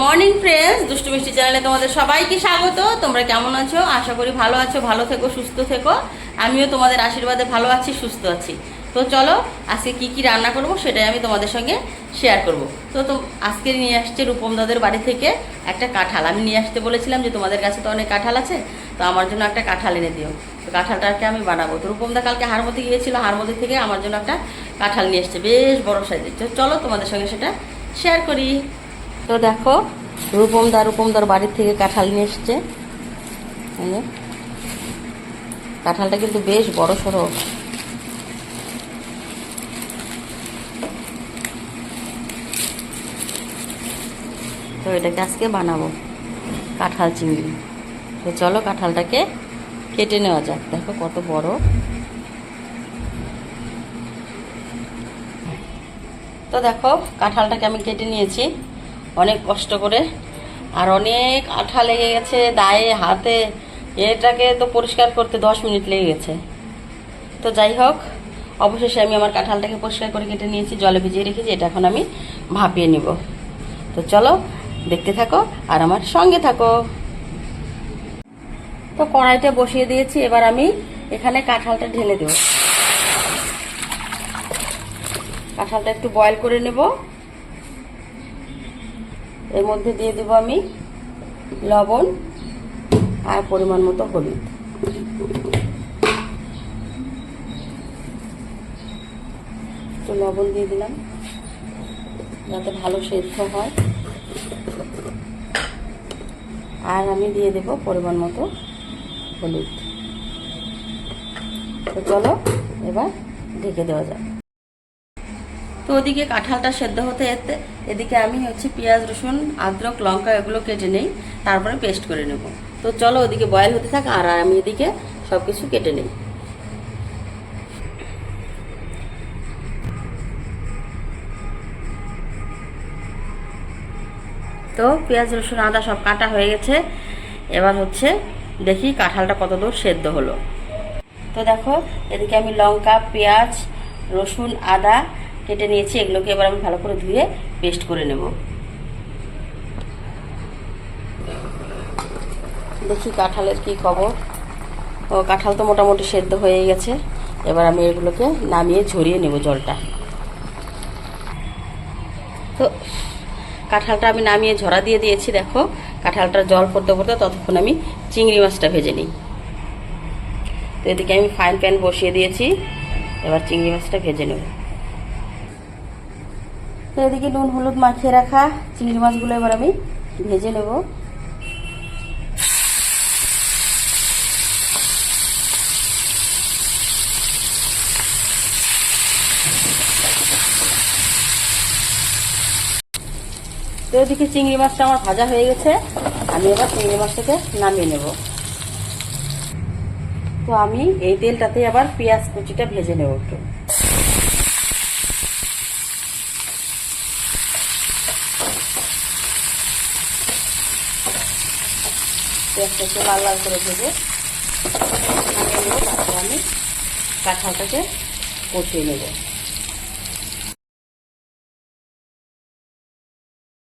Morning friends দুষ্টু মিষ্টি চ্যানেলে তোমাদের সবাইকে স্বাগত। তোমরা কেমন আছো? আশা করি ভালো আছো, ভালো থেকো, সুস্থ থেকো। আমিও তোমাদের আশীর্বাদে ভালো আছি, সুস্থ আছি। তো চলো, আজকে কি কি রান্না করব সেটাই আমি তোমাদের সঙ্গে শেয়ার করব। তো তো আজকে নিয়ে আসছে রূপম দাদের বাড়ি থেকে একটা কাঁঠাল। আমি নিয়ে আসতে বলেছিলাম যে তোমাদের কাছে তো অনেক কাঁঠাল আছে, তো আমার জন্য একটা কাঁঠাল এনে দিও। তো কাঁঠালটাকে আমি বানাবো। তো রূপম দা কালকে হারমতি গিয়েছিল হারমতি থেকে আমার জন্য একটা কাঁঠাল নিয়ে এসছে, বেশ বড় সাইজের। তো চলো তোমাদের সঙ্গে সেটা শেয়ার করি। তো দেখো রূপমদা রূপমদার বাড়ির থেকে কাঁঠাল নিয়ে এসছে। কাঁঠালটা কিন্তু বেশ বড় সড়ো। তো এটাকে আজকে বানাবো, কাঁঠাল চিংড়ি। তো চলো কাঁঠালটাকে কেটে নেওয়া যাক। দেখো কত বড়। তো দেখো, কাঁঠালটাকে আমি কেটে নিয়েছি। অনেক কষ্ট করে। আর অনেক আঠা লেগে গেছে দায়ে, হাতে। এটাকে তো পরিষ্কার করতে দশ মিনিট লেগে গেছে। তো যাই হোক, অবশেষে আমি আমার কাঁঠালটাকে পরিষ্কার করে কেটে নিয়েছি, জলে ভিজিয়ে রেখেছি, এটা এখন আমি ভাপিয়ে নিব। তো চলো, দেখতে থাকো আর আমার সঙ্গে থাকো। তো কড়াইটা বসিয়ে দিয়েছি, এবার আমি এখানে কাঁঠালটা ঢেলে দেবো। কাঁঠালটা একটু বয়েল করে নেব। এর মধ্যে দিয়ে দেবো আমি লবণ আর পরিমাণ মতো হলুদ। একটু লবণ দিয়ে দিলাম যাতে ভালো সেদ্ধ হয়। আর আমি দিয়ে দেব পরিমাণ মতো হলুদ। তো চলো এবার ঢেকে দেওয়া যাক। তো ওদিকে কাঁঠালটা সেদ্ধ হতে এতে, এদিকে আমি হচ্ছে পেঁয়াজ, রসুন, আদ্রক, লঙ্কা এগুলো কেটে নেই, তারপরে পেস্ট করে নেব। তো চলো ওদিকে বয়েল হতে থাক, আর আমি এদিকে সব কিছু কেটে নেই। তো পেঁয়াজ, রসুন, আদা সব কাটা হয়ে গেছে। এবার হচ্ছে দেখি কাঁঠালটা কত দূর সেদ্ধ হলো। তো দেখো, এদিকে আমি লঙ্কা, পেঁয়াজ, রসুন, আদা কেটে নিয়েছি, এগুলোকে এবার আমি ভালো করে ধুয়ে পেস্ট করে নেব। দেখি কাঁঠালের কি খবর। ও, কাঁঠাল তো মোটামুটি সেদ্ধ হয়ে গেছে। এবার আমি এগুলোকে নামিয়ে ঝরিয়ে নেব জলটা। তো, কাঁঠালটা আমি নামিয়ে ঝরা দিয়ে দিয়েছি, দেখো। কাঁঠালটা জল পড়তে পড়তে ততক্ষণ আমি চিংড়ি মাছটা ভেজে নিই। তো এদিকে আমি ফাইন প্যান বসিয়ে দিয়েছি। এবার চিংড়ি মাছটা ভেজে নেব। এদিকে নুন, হলুদ মাখিয়ে রাখা চিংড়ি মাছগুলো এবার আমি ভেজে নেব। তো এদিকে চিংড়ি মাছটা আমার ভাজা হয়ে গেছে। আমি এবার চিংড়ি মাছটাকে নামিয়ে নেব। তো আমি এই তেলটাতে আবার পেঁয়াজ কুচিটা ভেজে নেব একটু। পেঁয়াজটা একটু লাল লাল করে ভেজে আমি কাঁঠালটাকে কষিয়ে নেব।